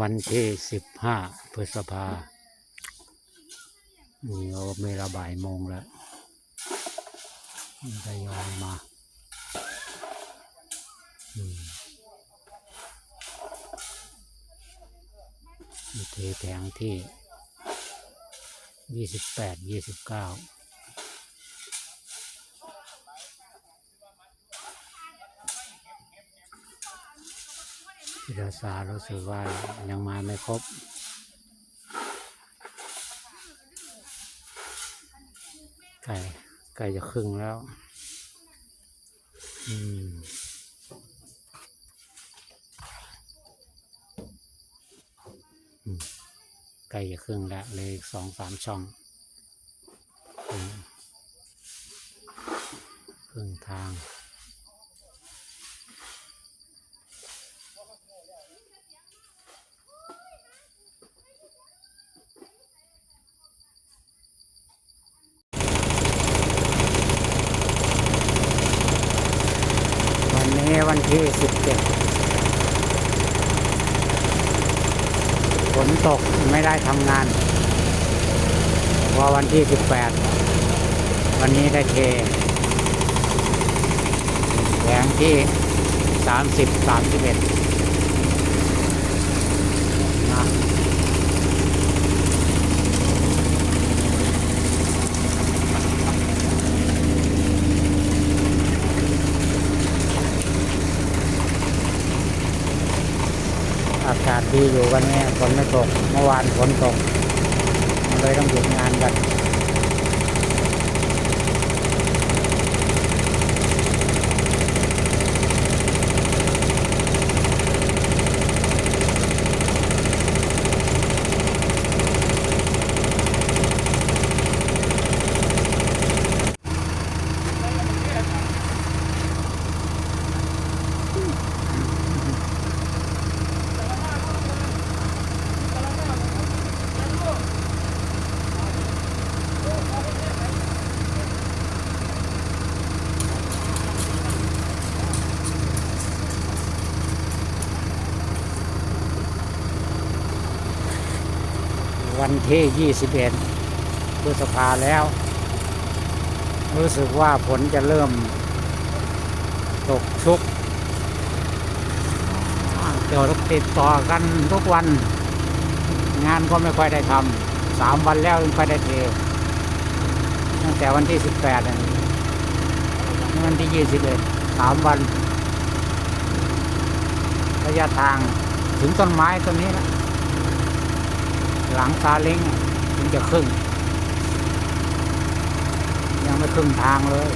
วันที่สิบห้าพฤษภานี่เราเวลาบ่ายโมงแล้วทยอยมาอืมนี่เทแผงที่ยี่สิบแปดยี่สิบเก้า พิราษารู้สึกว่ายังมาไม่ครบ ไก่ไก่จะครึ่งแล้ว อืมไก่จะครึ่งแล้วเลยสองสามช่องครึ่งทาง วันที่ 17 ฝนตกไม่ได้ทำงานพอวันที่ 18 วันนี้ได้เทแผงที่ 30 31 อากาศดีอยู่วันนี้ฝนไม่ตก เมื่อวานฝนตก มันเลยต้องหยุดงานกัน วันที่ 21พฤษภาแล้ว รู้สึกว่าฝนจะเริ่มตกชุกเดี๋ยวติดต่อกันทุกวัน งานก็ไม่ค่อยได้ทำสามวันแล้วยังไม่ได้เทตั้งแต่วันที่ 18อันนี้นี่วันที่ 21สามวัน ระยะทางถึงต้นไม้ต้นนี้นะ หลังซาเล้งอะถึงจะครึ่ง ยังไม่ครึ่งทางเลย